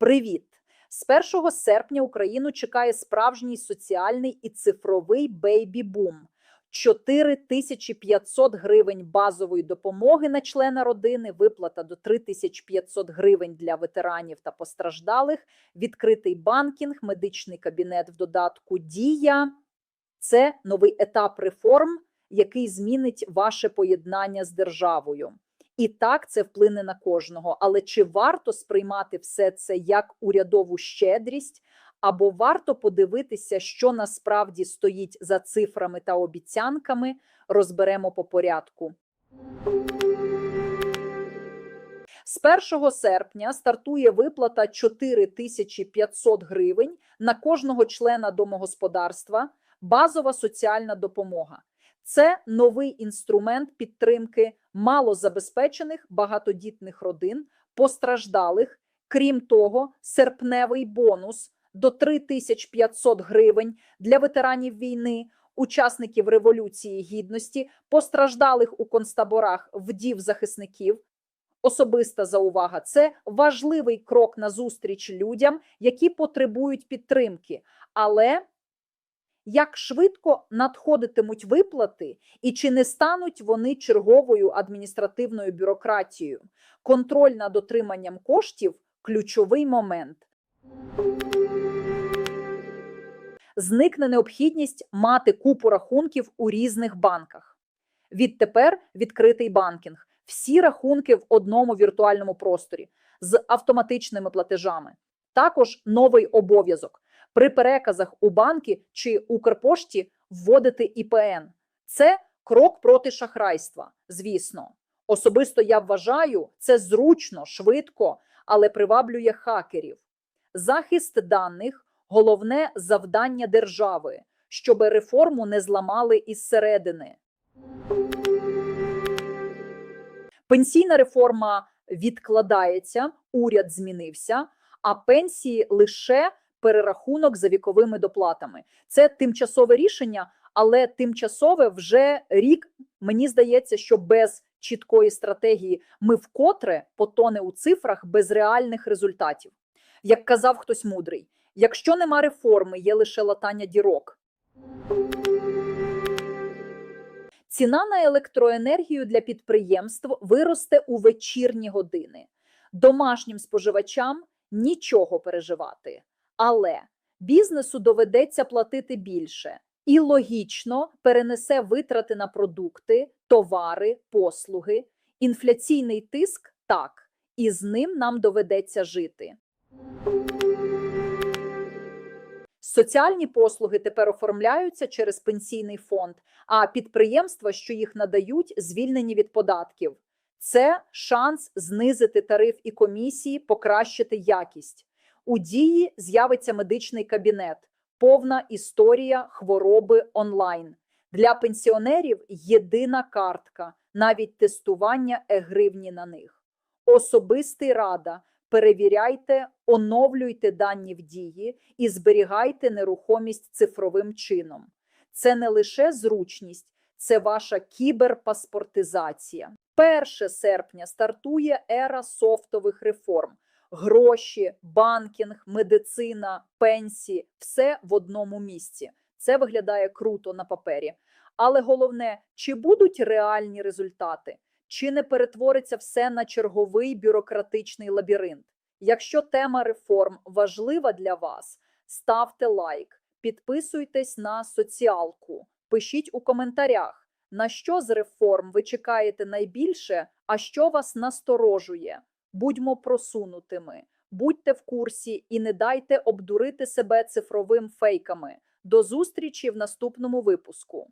Привіт! З 1 серпня Україну чекає справжній соціальний і цифровий бейбі-бум. 4500 гривень базової допомоги на члена родини, виплата до 3500 гривень для ветеранів та постраждалих, відкритий банкінг, медичний кабінет в додатку Дія. Це новий етап реформ, який змінить ваше поєднання з державою. І так це вплине на кожного. Але чи варто сприймати все це як урядову щедрість, або варто подивитися, що насправді стоїть за цифрами та обіцянками, розберемо по порядку. З 1 серпня стартує виплата 4500 гривень на кожного члена домогосподарства, базова соціальна допомога. Це новий інструмент підтримки малозабезпечених багатодітних родин, постраждалих. Крім того, серпневий бонус до 3500 гривень для ветеранів війни, учасників Революції Гідності, постраждалих у концтаборах вдів захисників. Особиста заувага це важливий крок назустріч людям, які потребують підтримки. Але як швидко надходитимуть виплати, і чи не стануть вони черговою адміністративною бюрократією? Контроль над отриманням коштів ключовий момент. Зникне необхідність мати купу рахунків у різних банках. Відтепер відкритий банкінг. Всі рахунки в одному віртуальному просторі з автоматичними платежами. Також новий обов'язок при переказах у банки чи Укрпошті вводити ІПН. Це крок проти шахрайства, звісно. Особисто я вважаю, це зручно, швидко, але приваблює хакерів. Захист даних головне завдання держави, щоб реформу не зламали із середини. Пенсійна реформа відкладається, уряд змінився, а пенсії лише перерахунок за віковими доплатами. Це тимчасове рішення, але тимчасове вже рік. Мені здається, що без чіткої стратегії ми вкотре потоне у цифрах без реальних результатів. Як казав хтось мудрий, якщо нема реформи, є лише латання дірок. Ціна на електроенергію для підприємств виросте у вечірні години. Домашнім споживачам нічого переживати, але бізнесу доведеться платити більше і логічно перенесе витрати на продукти, товари, послуги, інфляційний тиск так, і з ним нам доведеться жити. Соціальні послуги тепер оформляються через пенсійний фонд, а підприємства, що їх надають, звільнені від податків. Це шанс знизити тариф і комісії, покращити якість. У дії з'явиться медичний кабінет, повна історія хвороби онлайн. Для пенсіонерів єдина картка, навіть тестування е-гривні на них. Особистий рада. Перевіряйте, оновлюйте дані в дії і зберігайте нерухомість цифровим чином. Це не лише зручність, це ваша кіберпаспортизація. 1 серпня стартує ера софтових реформ: гроші, банкінг, медицина, пенсії все в одному місці. Це виглядає круто на папері. Але головне, чи будуть реальні результати? Чи не перетвориться все на черговий бюрократичний лабіринт? Якщо тема реформ важлива для вас, ставте лайк, підписуйтесь на соціалку, пишіть у коментарях, на що з реформ ви чекаєте найбільше, а що вас насторожує. Будьмо просунутими, будьте в курсі і не дайте обдурити себе цифровим фейками. До зустрічі в наступному випуску.